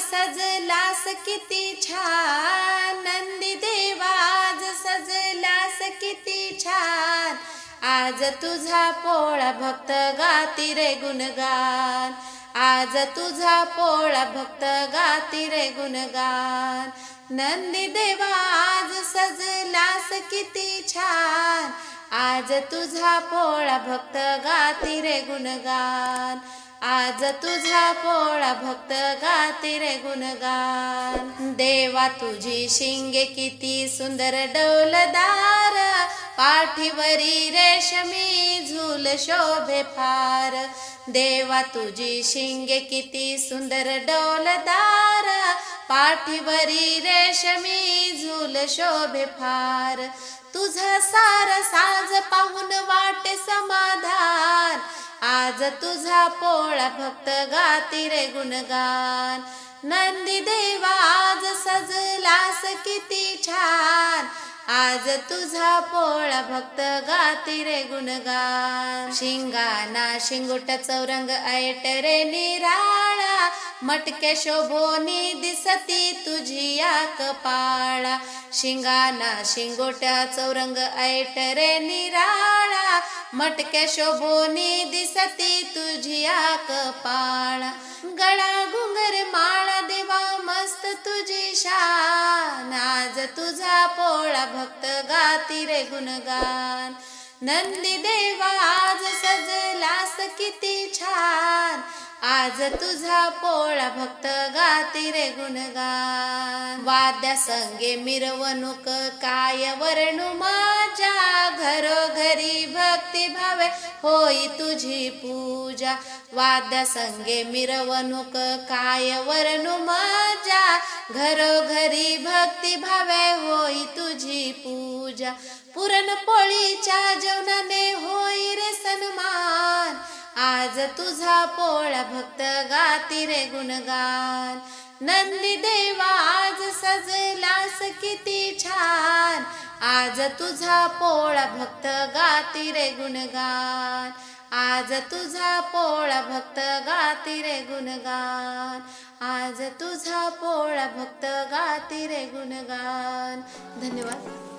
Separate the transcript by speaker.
Speaker 1: सजलास किती छान. नंदी देवा आज सजलास किती छान. आज तुझा पोळा भक्त गाती रे गुणगान. आज तुझा पोळा भक्त गाती रे गुणगान. नंदी देवा आज सजलास किती छान. आज तुझा पोळा भक्त गाती रे गुणगान. आज तुझा पोळा भक्त गाती रे गुणगान. देवा तुझी शिंगे किती सुंदर डौलदार. पाठीवरी रेशमी झूल शोभे फार. देवा तुझी शिंगे किती सुंदर डौलदार. पाठीवरी रेशमी झूल शोभे फार. तुझा सार साज पाहून वाटे समाधान. आज तुझा पोळा भक्त गाती रे गुणगान. नंदी देवा आज सजलास किती छान. आज तुझा पोळा भक्त गाती रे गुणगान. शिंगाना शिंगोट चौरंग ऐट रे निराळा. मटके शोभोनी दिसती तुझी या कपाळा शिंगाना शिंगोट्या चौरंग ऐट रे निराळा. मटके शोभोनी दिसती तुझी या कपाळा गळा घुंगर माळा देवा मस्त तुझी शान. आज तुझा पोळा भक्त गाती रे गुणगान. नंदी देवा आज सजलास किती छान. आज तुझा पोळा भक्त गाती रे गुणगान. वाद्या संगे मिरवणूक काय वर्णू माझ्या? घरोघरी भक्ती भावे होई तुझी पूजा. वाद्या संगे मिरवणूक काय वर्णू माझ्या? घरोघरी भक्ती भावे होई तुझी पूजा. पुरणपोळीच्या जेवणाने होई रे सन्मान आज तुझा पोळा भक्त गाती रे गुणगान. नंदी देवा आज सजलास किती छान. आज तुझा पोळा भक्त गाती रे गुणगान. आज तुझा पोळा भक्त गाती रे गुणगान. आज तुझा पोळा भक्त गाती रे गुणगान. धन्यवाद.